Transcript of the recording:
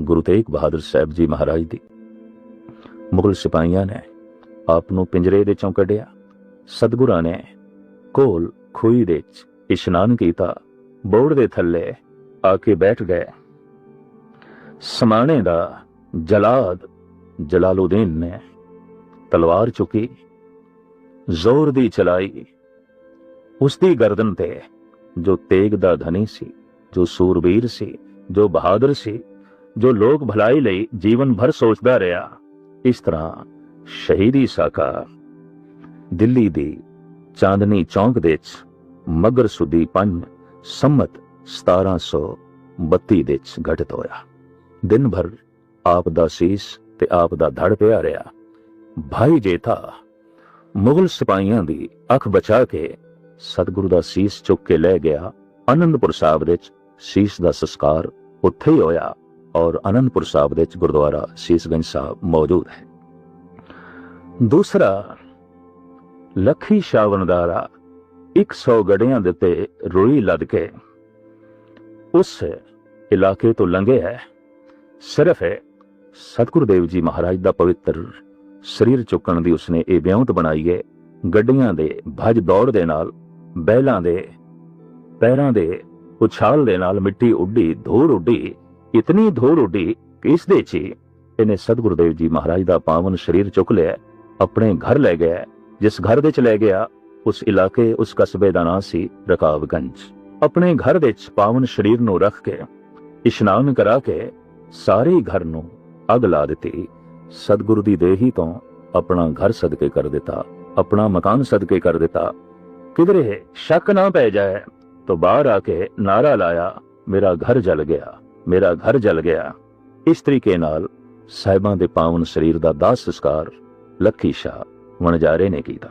ਗੁਰੂ ਤੇਗ ਬਹਾਦਰ ਸਾਹਿਬ ਜੀ ਮਹਾਰਾਜ ਦੀ। ਮੁਗਲ ਸਿਪਾਹੀਆਂ ਨੇ ਆਪ ਨੂੰ ਪਿੰਜਰੇ ਦੇ ਚੋਂ ਕੱਢਿਆ। ਸਤਿਗੁਰਾਂ ਨੇ ਕੋਲ ਖੂਹੀ ਦੇ ਵਿੱਚ ਇਸ਼ਨਾਨ ਕੀਤਾ। ਬੋੜ ਦੇ ਥੱਲੇ ਆ ਕੇ ਬੈਠ ਗਏ। ਸਮਾਣੇ ਦਾ ਜਲਾਦ ਜਲਾਲਉਦੀਨ ਨੇ ਤਲਵਾਰ ਚੁੱਕੀ। ਜ਼ੋਰ ਦੀ ਚਲਾਈ। ਉਸ ਦੀ ਗਰਦਨ ਤੇ ਜੋ ਤੇਗ ਦਾ ਧਨੀ ਸੀ, ਜੋ ਸੂਰਬੀਰ ਸੀ, ਜੋ ਬਹਾਦਰ ਸੀ ਜੋ ਲੋਕ ਭਲਾਈ ਲਈ ਜੀਵਨ ਭਰ ਸੋਚਦਾ ਰਿਹਾ, ਇਸ ਤਰ੍ਹਾਂ ਸ਼ਹੀਦੀ ਸਾਕਾ ਦਿੱਲੀ ਦੀ ਚਾਂਦਨੀ ਚੌਂਕ ਦੇ ਵਿੱਚ ਮਗਰ ਸੁਦੀ 5 ਸੰਮਤ 1732 ਦੇ ਵਿੱਚ ਘਟਿਤ ਹੋਇਆ। ਦਿਨ ਭਰ ਆਪ ਦਾ ਸੀਸ ਤੇ ਆਪ ਦਾ ਧੜ ਪਿਆ ਰਿਹਾ। ਭਾਈ ਜੇਠਾ ਮੁਗਲ ਸਿਪਾਹੀਆਂ ਦੀ ਅੱਖ ਬਚਾ ਕੇ ਸਤਿਗੁਰੂ ਦਾ ਸੀਸ ਚੁੱਕ ਕੇ ਲੈ ਗਿਆ। ਅਨੰਦਪੁਰ ਸਾਹਿਬ ਦੇ ਵਿੱਚ ਸੀਸ ਦਾ ਸੰਸਕਾਰ ਉੱਥੇ ਹੀ ਹੋਇਆ। ਔਰ ਅਨੰਦਪੁਰ ਸਾਹਿਬ ਦੇ ਵਿੱਚ ਗੁਰਦੁਆਰਾ ਸੀਸਗੰਜ ਸਾਹਿਬ ਮੌਜੂਦ ਹੈ। ਦੂਸਰਾ, ਲੱਖੀ ਸ਼ਾਵਨਦਾਰਾ 100 ਗੜਿਆਂ ਦੇ ਤੇ ਰੋਈ ਲੱਦ ਕੇ ਉਸ ਇਲਾਕੇ ਤੋਂ ਲੰਘੇ ਹੈ। ਸਿਰਫ ਹੈ ਸਤਿਗੁਰੂ ਦੇਵ ਜੀ ਮਹਾਰਾਜ ਦਾ ਪਵਿੱਤਰ ਸਰੀਰ ਚੁੱਕਣ ਦੀ ਉਸਨੇ ਇਹ ਵਿਉਂਤ ਬਣਾਈ ਹੈ। ਗੱਡੀਆਂ ਦੇ ਭੱਜ ਦੌੜ ਦੇ ਨਾਲ, ਬੈਲਾਂ ਦੇ ਪੈਰਾਂ ਦੇ ਉਛਾਲ ਦੇ ਨਾਲ ਮਿੱਟੀ ਉੱਡੀ, ਧੂੜ ਉੱਡੀ ਇਤਨੀ ਧੋੜ ਉੱਡੀ ਕਿ ਇਸ ਦੇ 'ਚ ਇਹਨੇ ਸਤਿਗੁਰਦੇਵ ਜੀ ਮਹਾਰਾਜ ਦਾ ਪਾਵਨ ਸਰੀਰ ਚੁੱਕ ਲਿਆ, ਆਪਣੇ ਘਰ ਲੈ ਗਿਆ, ਜਿਸ ਘਰ ਦੇ 'ਚ ਲੈ ਗਿਆ, ਉਸ ਇਲਾਕੇ, ਉਸ ਕਸਬੇ ਦਾ ਨਾਂ ਸੀ ਰਕਾਬਗੰਜ। ਆਪਣੇ ਘਰ ਦੇ 'ਚ ਪਾਵਨ ਸਰੀਰ ਨੂੰ ਰੱਖ ਕੇ, ਇਸ਼ਨਾਨ ਕਰਾ ਕੇ ਸਾਰੇ ਘਰ ਨੂੰ ਅਗ ਲਾ ਦਿੱਤੀ। ਸਤਿਗੁਰੂ ਦੀ ਦੇਹੀ ਤੋਂ ਆਪਣਾ ਘਰ ਸਦਕੇ ਕਰ ਦਿੱਤਾ, ਆਪਣਾ ਮਕਾਨ ਸਦਕੇ ਕਰ ਦਿੱਤਾ। ਕਿਧਰੇ ਸ਼ੱਕ ਨਾ ਪੈ ਜਾਏ, ਤੋ ਬਾਹਰ ਆ ਕੇ ਨਾਰਾ ਲਾਇਆ, ਮੇਰਾ ਘਰ ਜਲ ਗਿਆ। ਮੇਰਾ ਘਰ ਜਲ ਗਿਆ। ਇਸ ਤਰੀਕੇ ਨਾਲ ਸਾਹਿਬਾਂ ਦੇ ਪਾਵਨ ਸਰੀਰ ਦਾ ਦਾਸ ਸਸਕਾਰ ਲੱਖੀ ਸ਼ਾ ਵਣਜਾਰੇ ਨੇ ਕੀਤਾ।